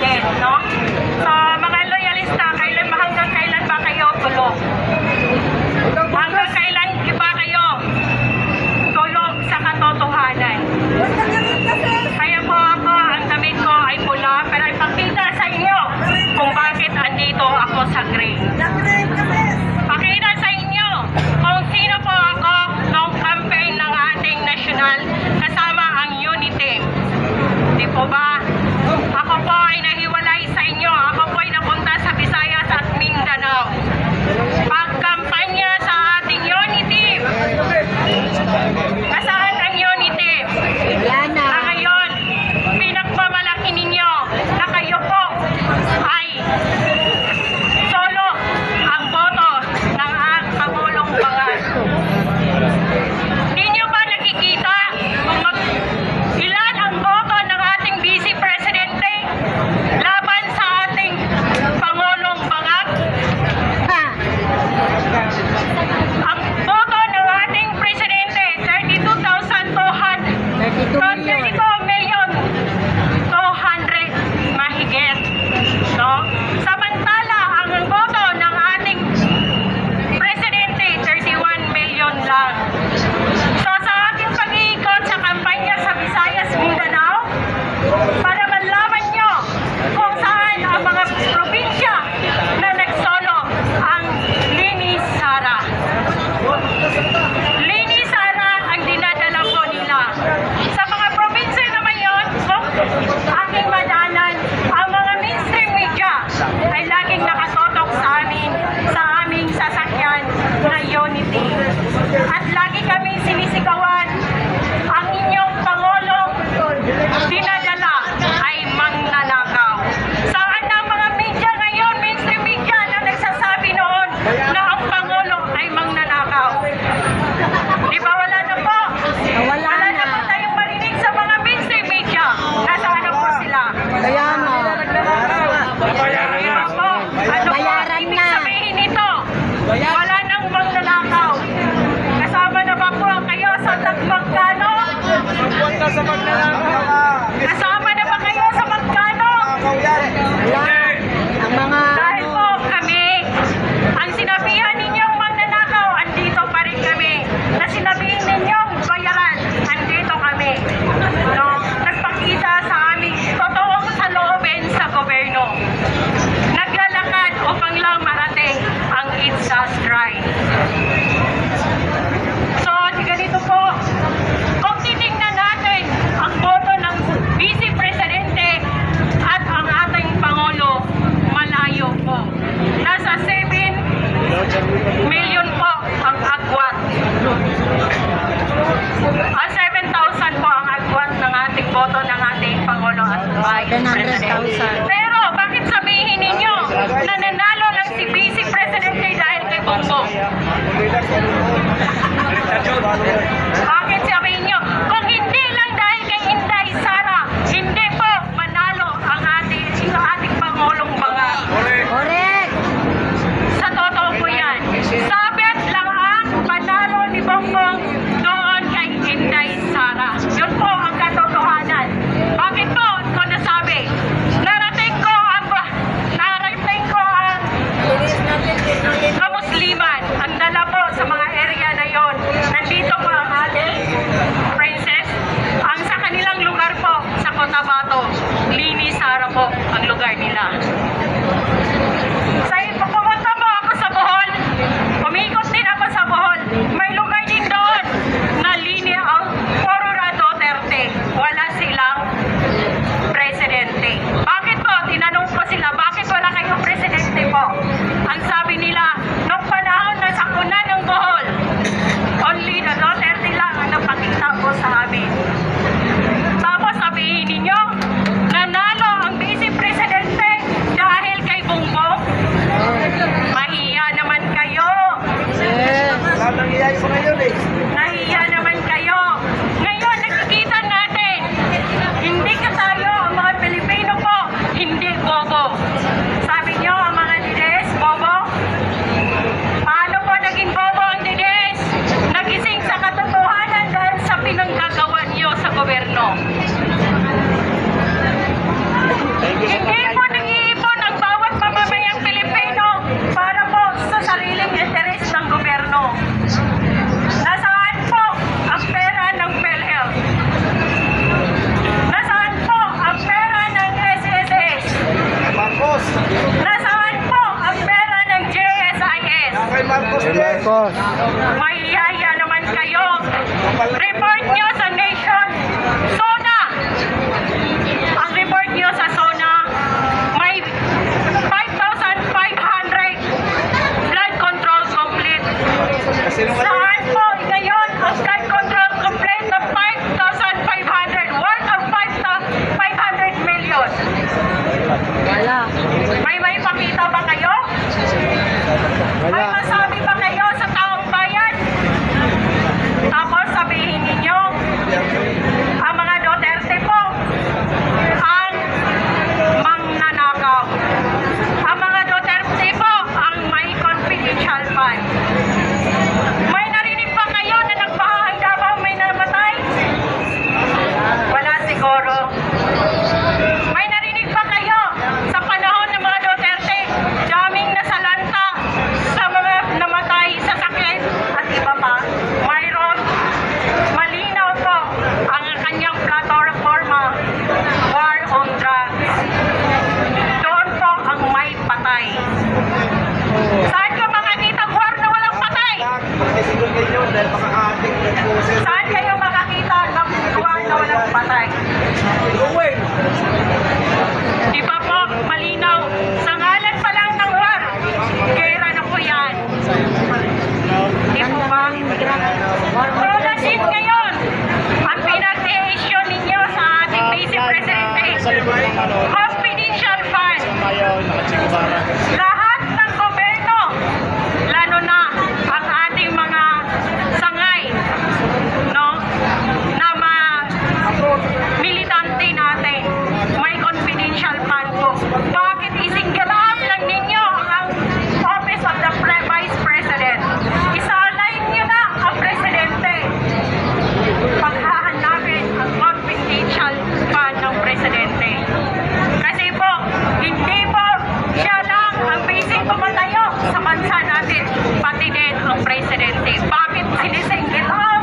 din, no? Sa mga loyalista, kailan, hanggang kailan ba kayo tulog? Hanggang kailan ba kayo Come on. matabato, linis sa harap ko ang lugar nila. ang nangyayari sa ngayon eh. Nahiya naman kayo. Ngayon, nakikita natin, hindi ka tayo ang mga Pilipino po, hindi bobo. Sabi nyo, ang mga dides, bobo. Paano po naging bobo ang dides? Nagising sa katotohanan dahil sa pinanggagawa nyo sa gobyerno. Nasaan po ang pera ng JSIS? Kay Marcos. Mahihaya naman kayo. Report nyo sa nation. SONA. Ang report nyo sa SONA, may 5,500 blood control complete. Ano- Saan po ngayon ang blood control complete na 5,000? Kumita ba kayo? Wala. May bicycle kayo dahil makaka-addict ng puso. Saan kayo makakita ng buwan na walang patay? Ruwen! Di po, malinaw, sa ngalan pa lang ng war, gera na po yan. Di po ba? Scholarship ngayon, ang pinag-issue ninyo sa ating Vice President, Confidential Fund. Sa Mayo, nakachikubara. presidente. Bakit sinisingil? Ah!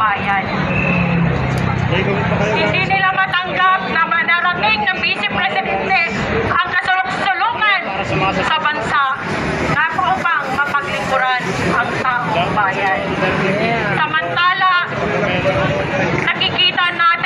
bayan. Hindi nila matanggap na manarating ng Vice Presidente ang kasulok-sulungan sa bansa na upang mapaglingkuran ang taong bayan. Samantala, nakikita natin